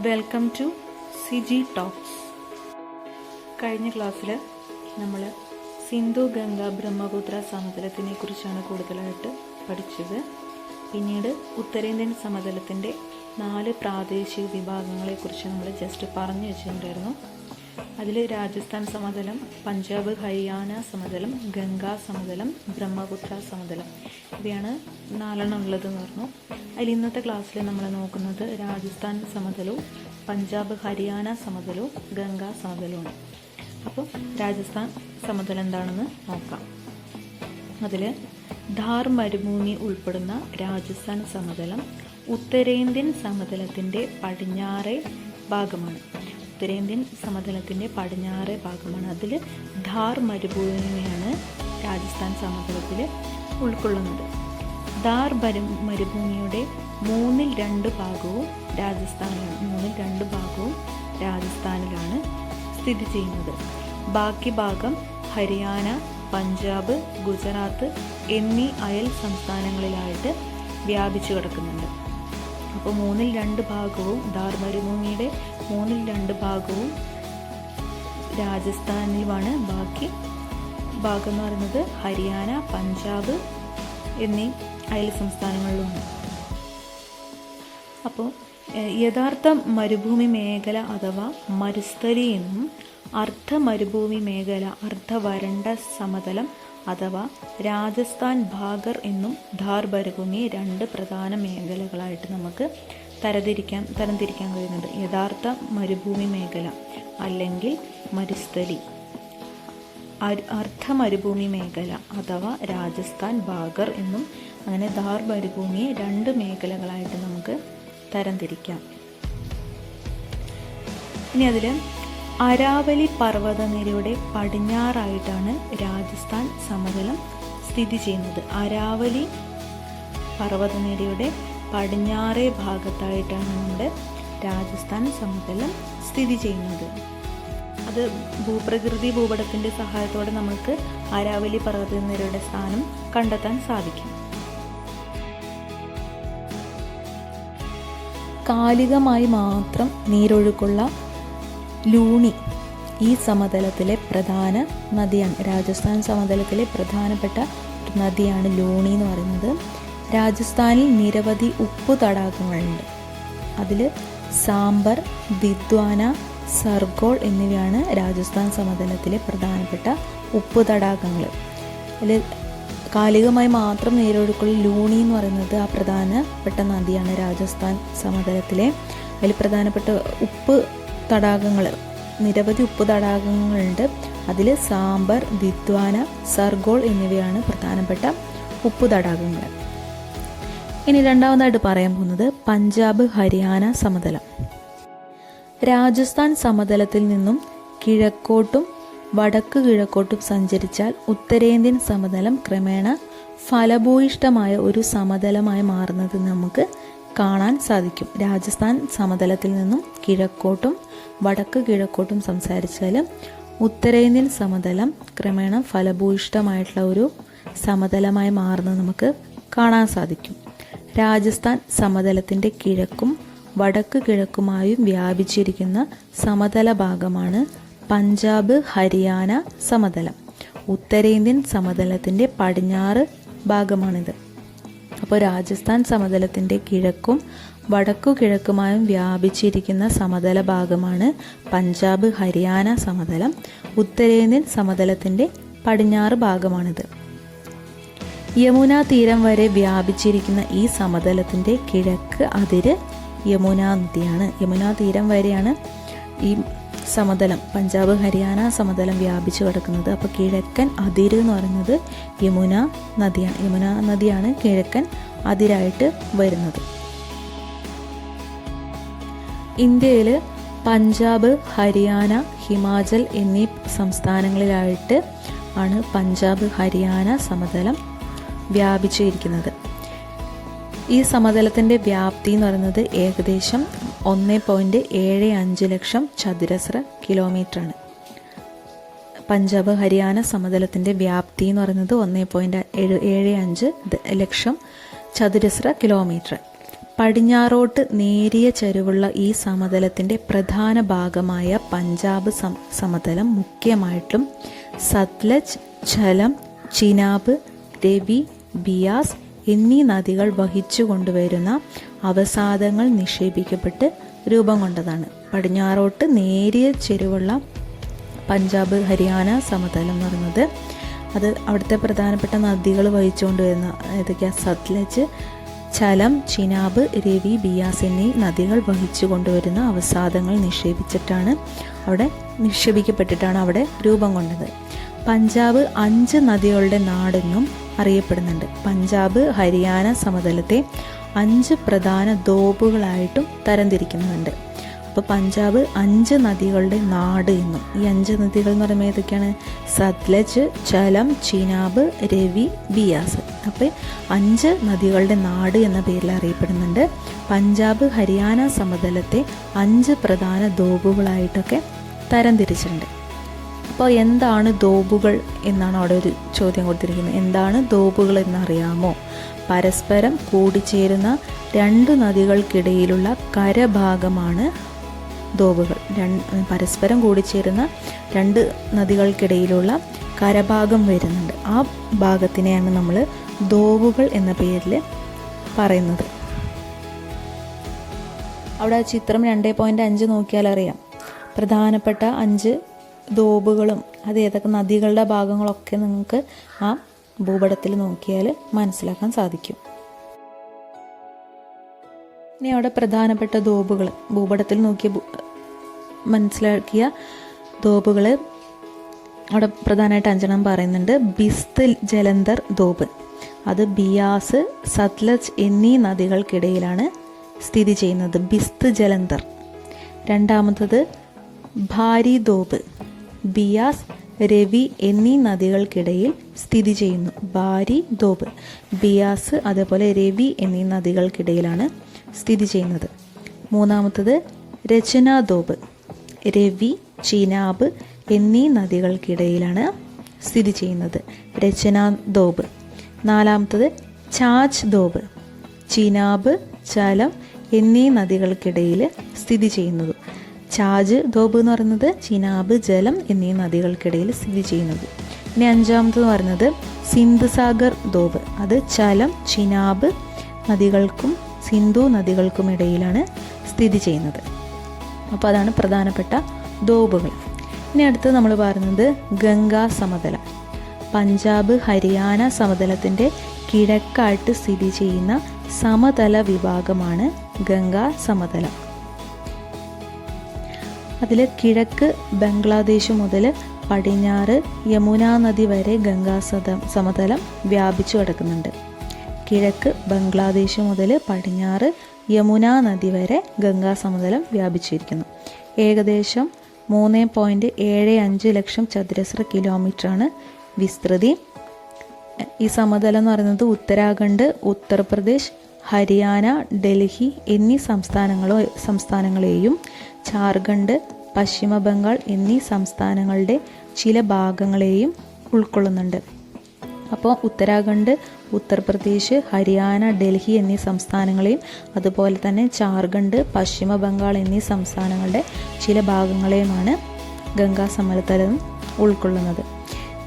Welcome to Siji talks കഴിഞ്ഞ ക്ലാസ്സിൽ നമ്മൾ സിന്ധു ഗംഗ ബ്രഹ്മപുത്ര സമതലത്തിനെ കുറിച്ചാണ് കൂടുതലായിട്ട് പഠിച്ചത്. പിന്നീട് ഉത്തരേന്ത്യൻ സമതലത്തിന്റെ നാല് പ്രാദേശിക വിഭാഗങ്ങളെക്കുറിച്ച് നമ്മൾ ജസ്റ്റ് പറഞ്ഞു വെച്ചിട്ടുണ്ടായിരുന്നു. അതിൽ രാജസ്ഥാൻ സമതലം പഞ്ചാബ് ഹരിയാന സമതലം ഗംഗാ സമതലം ബ്രഹ്മപുത്ര സമതലം. ഇവയാണ് നാലെണ്ണം ഉള്ളതെന്ന് പറഞ്ഞു. അതിൽ ഇന്നത്തെ ക്ലാസ്സിൽ നമ്മൾ നോക്കുന്നത് രാജസ്ഥാൻ സമതലവും പഞ്ചാബ് ഹരിയാന സമതലവും ഗംഗാ സമതലവുമാണ്. അപ്പോൾ രാജസ്ഥാൻ സമതലം എന്താണെന്ന് നോക്കാം. അതിൽ ധാർ മരുഭൂമി ഉൾപ്പെടുന്ന രാജസ്ഥാൻ സമതലം ഉത്തരേന്ത്യൻ സമതലത്തിന്റെ പടിഞ്ഞാറേ ഭാഗമാണ്. ഉത്തരേന്ത്യൻ സമതലത്തിന്റെ പടിഞ്ഞാറ് ഭാഗമാണ്. അതിൽ ധാർ മരുഭൂമിയാണ് രാജസ്ഥാൻ സമതലത്തിൽ ഉൾക്കൊള്ളുന്നത്. ധാർ മരു മരുഭൂമിയുടെ മൂന്നിൽ രണ്ട് ഭാഗവും രാജസ്ഥാനിലാണ്. മൂന്നിൽ രണ്ട് ഭാഗവും രാജസ്ഥാനിലാണ് സ്ഥിതി ചെയ്യുന്നത്. ബാക്കി ഭാഗം ഹരിയാന പഞ്ചാബ് ഗുജറാത്ത് എന്നീ അയൽ സംസ്ഥാനങ്ങളിലായിട്ട് വ്യാപിച്ചു കിടക്കുന്നുണ്ട്. അപ്പോൾ മൂന്നിൽ രണ്ട് ഭാഗവും ധാർ മരുഭൂമിയുടെ മൂന്നിൽ രണ്ട് ഭാഗവും രാജസ്ഥാനിലുമാണ്. ബാക്കി ഭാഗം എന്ന് പറയുന്നത് ഹരിയാന പഞ്ചാബ് എന്നീ അയൽ സംസ്ഥാനങ്ങളിലുമാണ്. അപ്പോൾ യഥാർത്ഥ മരുഭൂമി മേഖല അഥവാ മരുസ്ഥലി എന്നും അർദ്ധ മരുഭൂമി മേഖല അർദ്ധ വരണ്ട സമതലം അഥവാ രാജസ്ഥാൻ ഭാഗർ എന്നും ധാർ മരുഭൂമി രണ്ട് പ്രധാന മേഖലകളായിട്ട് നമുക്ക് തരതിരിക്കാൻ തരംതിരിക്കാൻ കഴിയുന്നത്. യഥാർത്ഥ മരുഭൂമി മേഖല അല്ലെങ്കിൽ മരുസ്ഥലി. അർദ്ധ മരുഭൂമി മേഖല അഥവാ രാജസ്ഥാൻ ബാഗർ എന്നും അങ്ങനെ ധാർ മരുഭൂമിയെ രണ്ട് മേഖലകളായിട്ട് നമുക്ക് തരംതിരിക്കാം. ഇനി അതിൽ അരാവലി പർവതനിരയുടെ പടിഞ്ഞാറായിട്ടാണ് രാജസ്ഥാൻ സമതലം സ്ഥിതി ചെയ്യുന്നത്. അരാവലി പർവതനിരയുടെ പടിഞ്ഞാറേ ഭാഗത്തായിട്ടാണ് നമ്മുടെ രാജസ്ഥാൻ സമതലം സ്ഥിതി ചെയ്യുന്നത്. അത് ഭൂപ്രകൃതി ഭൂപടത്തിന്റെ സഹായത്തോടെ നമുക്ക് അരാവലി പർവതനിരയുടെ സ്ഥാനം കണ്ടെത്താൻ സാധിക്കും. കാലികമായി മാത്രം നീരൊഴുക്കുള്ള ലൂണി ഈ സമതലത്തിലെ പ്രധാന നദിയാണ്. രാജസ്ഥാൻ സമതലത്തിലെ പ്രധാനപ്പെട്ട നദിയാണ് ലൂണി എന്ന് പറയുന്നത്. രാജസ്ഥാനിൽ നിരവധി ഉപ്പു തടാകങ്ങളുണ്ട്. അതിൽ സാമ്പർ ദിദ്വാന സർഗോൾ എന്നിവയാണ് രാജസ്ഥാൻ സമതലത്തിലെ പ്രധാനപ്പെട്ട ഉപ്പ് തടാകങ്ങൾ അതിൽ കാലികമായി മാത്രം നേരൊഴുക്കുള്ള ലൂണി എന്ന് പറയുന്നത് ആ പ്രധാനപ്പെട്ട നദിയാണ് രാജസ്ഥാൻ സമതലത്തിലെ. അതിൽ പ്രധാനപ്പെട്ട ഉപ്പ് തടാകങ്ങൾ നിരവധി ഉപ്പ് തടാകങ്ങളുണ്ട്. അതിൽ സാമ്പർ ദിദ്വാന സർഗോൾ എന്നിവയാണ് പ്രധാനപ്പെട്ട ഉപ്പ് തടാകങ്ങൾ ഇനി രണ്ടാമതായിട്ട് പറയാൻ പോകുന്നത് പഞ്ചാബ് ഹരിയാന സമതലം. രാജസ്ഥാൻ സമതലത്തിൽ നിന്നും കിഴക്കോട്ടും വടക്ക് കിഴക്കോട്ടും സഞ്ചരിച്ചാൽ ഉത്തരേന്ത്യൻ സമതലം ക്രമേണ ഫലഭൂയിഷ്ടമായ ഒരു സമതലമായി മാറുന്നത് നമുക്ക് കാണാൻ സാധിക്കും. രാജസ്ഥാൻ സമതലത്തിൽ നിന്നും കിഴക്കോട്ടും വടക്ക് കിഴക്കോട്ടും സംസാരിച്ചാൽ ഉത്തരേന്ത്യൻ സമതലം ക്രമേണ ഫലഭൂയിഷ്ടമായിട്ടുള്ള ഒരു സമതലമായി മാറുന്നത് നമുക്ക് കാണാൻ സാധിക്കും. രാജസ്ഥാൻ സമതലത്തിന്റെ കിഴക്കും വടക്ക് കിഴക്കുമായും വ്യാപിച്ചിരിക്കുന്ന സമതല ഭാഗമാണ് പഞ്ചാബ് ഹരിയാന സമതലം. ഉത്തരേന്ത്യൻ സമതലത്തിന്റെ പടിഞ്ഞാറ് ഭാഗമാണിത്. അപ്പോൾ രാജസ്ഥാൻ സമതലത്തിന്റെ കിഴക്കും വടക്കു കിഴക്കുമായും വ്യാപിച്ചിരിക്കുന്ന സമതല ഭാഗമാണ് പഞ്ചാബ് ഹരിയാന സമതലം. ഉത്തരേന്ത്യൻ സമതലത്തിന്റെ പടിഞ്ഞാറ് ഭാഗമാണിത്. യമുന തീരം വരെ വ്യാപിച്ചിരിക്കുന്ന ഈ സമതലത്തിന്റെ കിഴക്ക് അതിര് യമുനാ നദിയാണ്. യമുനാ തീരം വരെയാണ് ഈ സമതലം പഞ്ചാബ് ഹരിയാന സമതലം വ്യാപിച്ചു കിടക്കുന്നത്. അപ്പോൾ കിഴക്കൻ അതിര് എന്ന് പറയുന്നത് യമുന നദിയാണ്. യമുന നദിയാണ് കിഴക്കൻ അതിരായിട്ട് വരുന്നത്. ഇന്ത്യയിൽ പഞ്ചാബ് ഹരിയാന ഹിമാചൽ എന്നീ സംസ്ഥാനങ്ങളിലായിട്ട് ആണ് പഞ്ചാബ് ഹരിയാന സമതലം വ്യാപിച്ചിരിക്കുന്നത്. ഈ സമതലത്തിന്റെ വ്യാപ്തി എന്ന് പറയുന്നത് ഏകദേശം ഒന്ന് പോയിന്റ് ഏഴ് അഞ്ച് ലക്ഷം ചതുരശ്ര കിലോമീറ്ററാണ് പഞ്ചാബ് ഹരിയാന സമതലത്തിന്റെ വ്യാപ്തി എന്ന് പറയുന്നത് ഒന്ന് പോയിന്റ് ഏഴ് ഏഴ് അഞ്ച് ലക്ഷം ചതുരശ്ര കിലോമീറ്റർ പടിഞ്ഞാറോട്ട് നേരിയ ചരിവുള്ള ഈ സമതലത്തിന്റെ പ്രധാന ഭാഗമായ പഞ്ചാബ് സമതലം മുഖ്യമായിട്ടും സത്ലജ് ഝലം ചിനാബ് രവി ബിയാസ് എന്നീ നദികൾ വഹിച്ചു കൊണ്ടുവരുന്ന അവസാദങ്ങൾ നിക്ഷേപിക്കപ്പെട്ട് രൂപം കൊണ്ടതാണ്. പടിഞ്ഞാറോട്ട് നേരിയ ചെരുവുള്ള പഞ്ചാബ് ഹരിയാന സമതലം എന്ന് പറയുന്നത്. അത് അവിടുത്തെ പ്രധാനപ്പെട്ട നദികൾ വഹിച്ചുകൊണ്ട് വരുന്ന ഏതൊക്കെയാ? സത്ലജ് ചലം ചിനാബ് രവി ബിയാസ് എന്നീ നദികൾ വഹിച്ചു കൊണ്ടുവരുന്ന അവസാദങ്ങൾ നിക്ഷേപിച്ചിട്ടാണ് അവിടെ നിക്ഷേപിക്കപ്പെട്ടിട്ടാണ് അവിടെ രൂപം കൊണ്ടത്. പഞ്ചാബ് അഞ്ച് നദികളുടെ നാടെന്നും അറിയപ്പെടുന്നുണ്ട്. പഞ്ചാബ് ഹരിയാന സമതലത്തെ അഞ്ച് പ്രധാന ദോബുകളായിട്ടും തരംതിരിക്കുന്നുണ്ട്. അപ്പോൾ പഞ്ചാബ് അഞ്ച് നദികളുടെ നാട് എന്നും. ഈ അഞ്ച് നദികൾ എന്ന് പറയുമ്പോൾ ഏതൊക്കെയാണ്? സത്ലജ് ചലം ചിനാബ് രവി ബിയാസ്. അപ്പോൾ അഞ്ച് നദികളുടെ നാട് എന്ന പേരിൽ അറിയപ്പെടുന്നുണ്ട്. പഞ്ചാബ് ഹരിയാന സമതലത്തെ അഞ്ച് പ്രധാന ദോബുകളായിട്ടൊക്കെ തരംതിരിച്ചിട്ടുണ്ട്. അപ്പോൾ എന്താണ് ദോബുകൾ എന്നാണ് അവിടെ ഒരു ചോദ്യം കൊടുത്തിരിക്കുന്നത്. എന്താണ് ദോബുകൾ എന്നറിയാമോ? പരസ്പരം കൂടിച്ചേരുന്ന രണ്ട് നദികൾക്കിടയിലുള്ള കരഭാഗമാണ് ദോബുകൾ. രണ്ട് പരസ്പരം കൂടിച്ചേരുന്ന രണ്ട് നദികൾക്കിടയിലുള്ള കരഭാഗം വരുന്നുണ്ട്. ആ ഭാഗത്തിനെയാണ് നമ്മൾ ദോബുകൾ എന്ന പേരിൽ പറയുന്നത്. അവിടെ ആ ചിത്രം രണ്ട് പോയിന്റ് അഞ്ച് നോക്കിയാൽ അറിയാം. പ്രധാനപ്പെട്ട അഞ്ച് ദോബുകളും അത് ഏതൊക്കെ നദികളുടെ ഭാഗങ്ങളൊക്കെ നിങ്ങൾക്ക് ആ ഭൂപടത്തിൽ നോക്കിയാൽ മനസ്സിലാക്കാൻ സാധിക്കും. ഇനി അവിടെ പ്രധാനപ്പെട്ട ദോബുകൾ ഭൂപടത്തിൽ നോക്കിയ മനസ്സിലാക്കിയ ദോബുകൾ അവിടെ പ്രധാനമായിട്ട് അഞ്ചെണ്ണം പറയുന്നുണ്ട്. ബിസ്ത് ജലന്ധർ ദോബ്. അത് ബിയാസ് സത്ലജ് എന്നീ നദികൾക്കിടയിലാണ് സ്ഥിതി ചെയ്യുന്നത്. ബിസ്ത് ജലന്ധർ. രണ്ടാമത്തത് ഭാരി ദോബ്. ബിയാസ് രവി എന്നീ നദികൾക്കിടയിൽ സ്ഥിതി ചെയ്യുന്നു. ബാരി ദോബ്. ബിയാസ് അതേപോലെ രവി എന്നീ നദികൾക്കിടയിലാണ് സ്ഥിതി ചെയ്യുന്നത്. മൂന്നാമത്തത് രചന ദോബ്. രവി ചിനാബ് എന്നീ നദികൾക്കിടയിലാണ് സ്ഥിതി ചെയ്യുന്നത്. രചന ദോബ്. നാലാമത്തത് ചാച്ച് ദോബ്. ചിനാബ് ചലം എന്നീ നദികൾക്കിടയിൽ സ്ഥിതി ചെയ്യുന്നത്. ചാജ് ദോബ് എന്ന് പറയുന്നത് ചിനാബ് ജലം എന്നീ നദികൾക്കിടയിൽ സ്ഥിതി ചെയ്യുന്നത്. ഇനി അഞ്ചാമതെന്ന് പറയുന്നത് സിന്ധു സാഗർ ദോബ് അത് ചലം ചിനാബ് നദികൾക്കും സിന്ധു നദികൾക്കും ഇടയിലാണ് സ്ഥിതി ചെയ്യുന്നത്. അപ്പോൾ അതാണ് പ്രധാനപ്പെട്ട ദോബുകൾ ഇനി അടുത്ത് നമ്മൾ പറയുന്നത് ഗംഗാ സമതലം. പഞ്ചാബ് ഹരിയാന സമതലത്തിന്റെ കിഴക്കായിട്ട് സ്ഥിതി ചെയ്യുന്ന സമതല വിഭാഗമാണ് ഗംഗാ സമതലം. അതിൽ കിഴക്ക് ബംഗ്ലാദേശ് മുതൽ പടിഞ്ഞാറ് യമുനാ നദി വരെ ഗംഗാ സത സമതലം വ്യാപിച്ചു കിടക്കുന്നുണ്ട്. കിഴക്ക് ബംഗ്ലാദേശ് മുതൽ പടിഞ്ഞാറ് യമുനാ നദി വരെ ഗംഗാ സമതലം വ്യാപിച്ചിരിക്കുന്നു. ഏകദേശം മൂന്ന് പോയിന്റ് ഏഴ് അഞ്ച് ലക്ഷം ചതുരശ്ര കിലോമീറ്ററാണ് വിസ്തൃതി. ഈ സമതലം എന്ന് പറയുന്നത് ഉത്തരാഖണ്ഡ് ഉത്തർപ്രദേശ് ഹരിയാന ഡൽഹി എന്നീ സംസ്ഥാനങ്ങളോ സംസ്ഥാനങ്ങളെയും ജാർഖണ്ഡ് പശ്ചിമ ബംഗാൾ എന്നീ സംസ്ഥാനങ്ങളുടെ ചില ഭാഗങ്ങളെയും ഉൾക്കൊള്ളുന്നുണ്ട്. അപ്പോൾ ഉത്തരാഖണ്ഡ് ഉത്തർപ്രദേശ് ഹരിയാന ഡൽഹി എന്നീ സംസ്ഥാനങ്ങളെയും അതുപോലെ തന്നെ ജാർഖണ്ഡ് പശ്ചിമ ബംഗാൾ എന്നീ സംസ്ഥാനങ്ങളുടെ ചില ഭാഗങ്ങളെയുമാണ് ഗംഗാ സമതലം ഉൾക്കൊള്ളുന്നത്.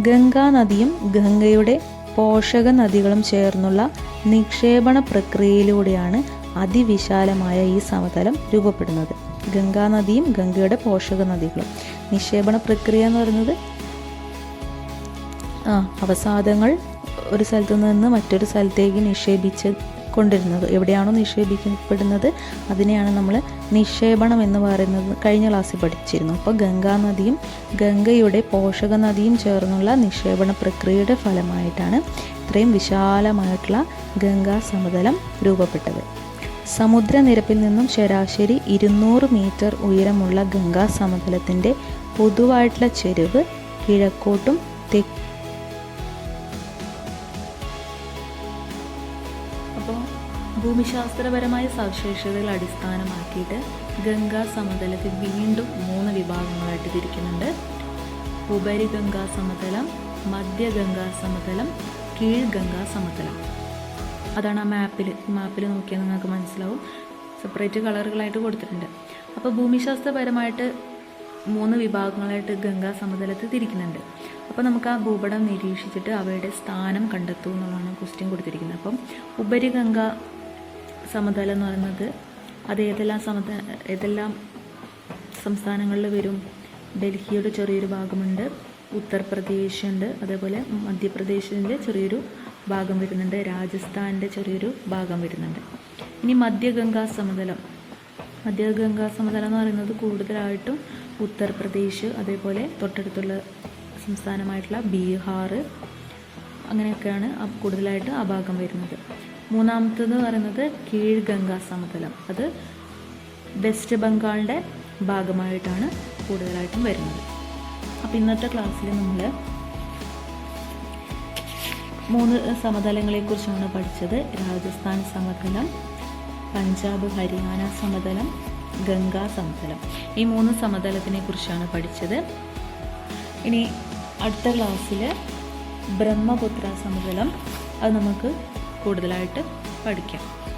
ഗംഗാ നദിയും ഗംഗയുടെ പോഷക നദികളും ചേർന്നുള്ള നിക്ഷേപണ പ്രക്രിയയിലൂടെയാണ് അതിവിശാലമായ ഈ സമതലം രൂപപ്പെടുന്നത്. ഗംഗാ നദിയും ഗംഗയുടെ പോഷക നദികളും നിക്ഷേപണ പ്രക്രിയ എന്ന് പറയുന്നത് ആ അവസാദങ്ങൾ ഒരു സ്ഥലത്തു നിന്ന് മറ്റൊരു സ്ഥലത്തേക്ക് നിക്ഷേപിച്ച് കൊണ്ടിരുന്നത്. എവിടെയാണോ നിക്ഷേപിക്കപ്പെടുന്നത്? അതിനെയാണ് നമ്മൾ നിക്ഷേപണം എന്ന് പറയുന്നത് കഴിഞ്ഞ ക്ലാസ്സിൽ പഠിച്ചിരുന്നു. അപ്പോൾ ഗംഗാനദിയും ഗംഗയുടെ പോഷക നദിയും ചേർന്നുള്ള നിക്ഷേപണ പ്രക്രിയയുടെ ഫലമായിട്ടാണ് ഇത്രയും വിശാലമായിട്ടുള്ള ഗംഗാ സമതലം രൂപപ്പെട്ടത്. സമുദ്രനിരപ്പിൽ നിന്നും ശരാശരി ഇരുന്നൂറ് മീറ്റർ ഉയരമുള്ള ഗംഗാ സമതലത്തിന്റെ പൊതുവായിട്ടുള്ള ചെരുവ് കിഴക്കോട്ടും തെക്ക് അപ്പോൾ ഭൂമിശാസ്ത്രപരമായ സവിശേഷതകൾ അടിസ്ഥാനമാക്കിയിട്ട് ഗംഗാ സമതലത്തിൽ വീണ്ടും മൂന്ന് വിഭാഗങ്ങളായിട്ട് തിരിക്കുന്നുണ്ട്. ഉപരിഗംഗാ സമതലം മധ്യഗംഗാ സമതലം കീഴ്ഗംഗാ സമതലം. അതാണ് ആ മാപ്പിൽ മാപ്പിൽ നോക്കിയാൽ നിങ്ങൾക്ക് മനസ്സിലാവും. സെപ്പറേറ്റ് കളറുകളായിട്ട് കൊടുത്തിട്ടുണ്ട്. അപ്പോൾ ഭൂമിശാസ്ത്രപരമായിട്ട് മൂന്ന് വിഭാഗങ്ങളായിട്ട് ഗംഗാ സമതലത്തെ തിരിക്കുന്നുണ്ട്. അപ്പോൾ നമുക്ക് ആ ഭൂപടം നിരീക്ഷിച്ചിട്ട് അവയുടെ സ്ഥാനം കണ്ടെത്തൂ എന്നുള്ളതാണ് ക്വസ്റ്റ്യൻ കൊടുത്തിരിക്കുന്നത്. അപ്പം ഉപരിഗംഗ സമതലം എന്ന് പറയുന്നത് അത് ഏതെല്ലാം സമത ഏതെല്ലാം സംസ്ഥാനങ്ങളിൽ വരും? ഡൽഹിയുടെ ചെറിയൊരു ഭാഗമുണ്ട്. ഉത്തർപ്രദേശ് ഉണ്ട് അതേപോലെ മധ്യപ്രദേശിന്റെ ചെറിയൊരു ഭാഗം വരുന്നുണ്ട്. രാജസ്ഥാന്റെ ചെറിയൊരു ഭാഗം വരുന്നുണ്ട്. ഇനി മധ്യഗംഗാ സമതലം. മധ്യഗംഗാ സമതലം എന്ന് പറയുന്നത് കൂടുതലായിട്ടും ഉത്തർപ്രദേശ് അതേപോലെ തൊട്ടടുത്തുള്ള സംസ്ഥാനമായിട്ടുള്ള ബീഹാർ അങ്ങനെയൊക്കെയാണ് കൂടുതലായിട്ട് ആ ഭാഗം വരുന്നത്. മൂന്നാമത്തെന്ന് പറയുന്നത് കീഴ്ഗംഗാ സമതലം. അത് വെസ്റ്റ് ബംഗാളിന്റെ ഭാഗമായിട്ടാണ് കൂടുതലായിട്ടും വരുന്നത്. അപ്പോൾ ഇന്നത്തെ ക്ലാസ്സിൽ നമ്മൾ മൂന്ന് സമതലങ്ങളെക്കുറിച്ചാണ് പഠിച്ചത്. രാജസ്ഥാൻ സമതലം പഞ്ചാബ് ഹരിയാന സമതലം ഗംഗാ സമതലം. ഈ മൂന്ന് സമതലത്തിനെ കുറിച്ചാണ് പഠിച്ചത്. ഇനി അടുത്ത ക്ലാസ്സിൽ ബ്രഹ്മപുത്ര സമതലം അത് നമുക്ക് കൂടുതലായിട്ട് പഠിക്കാം.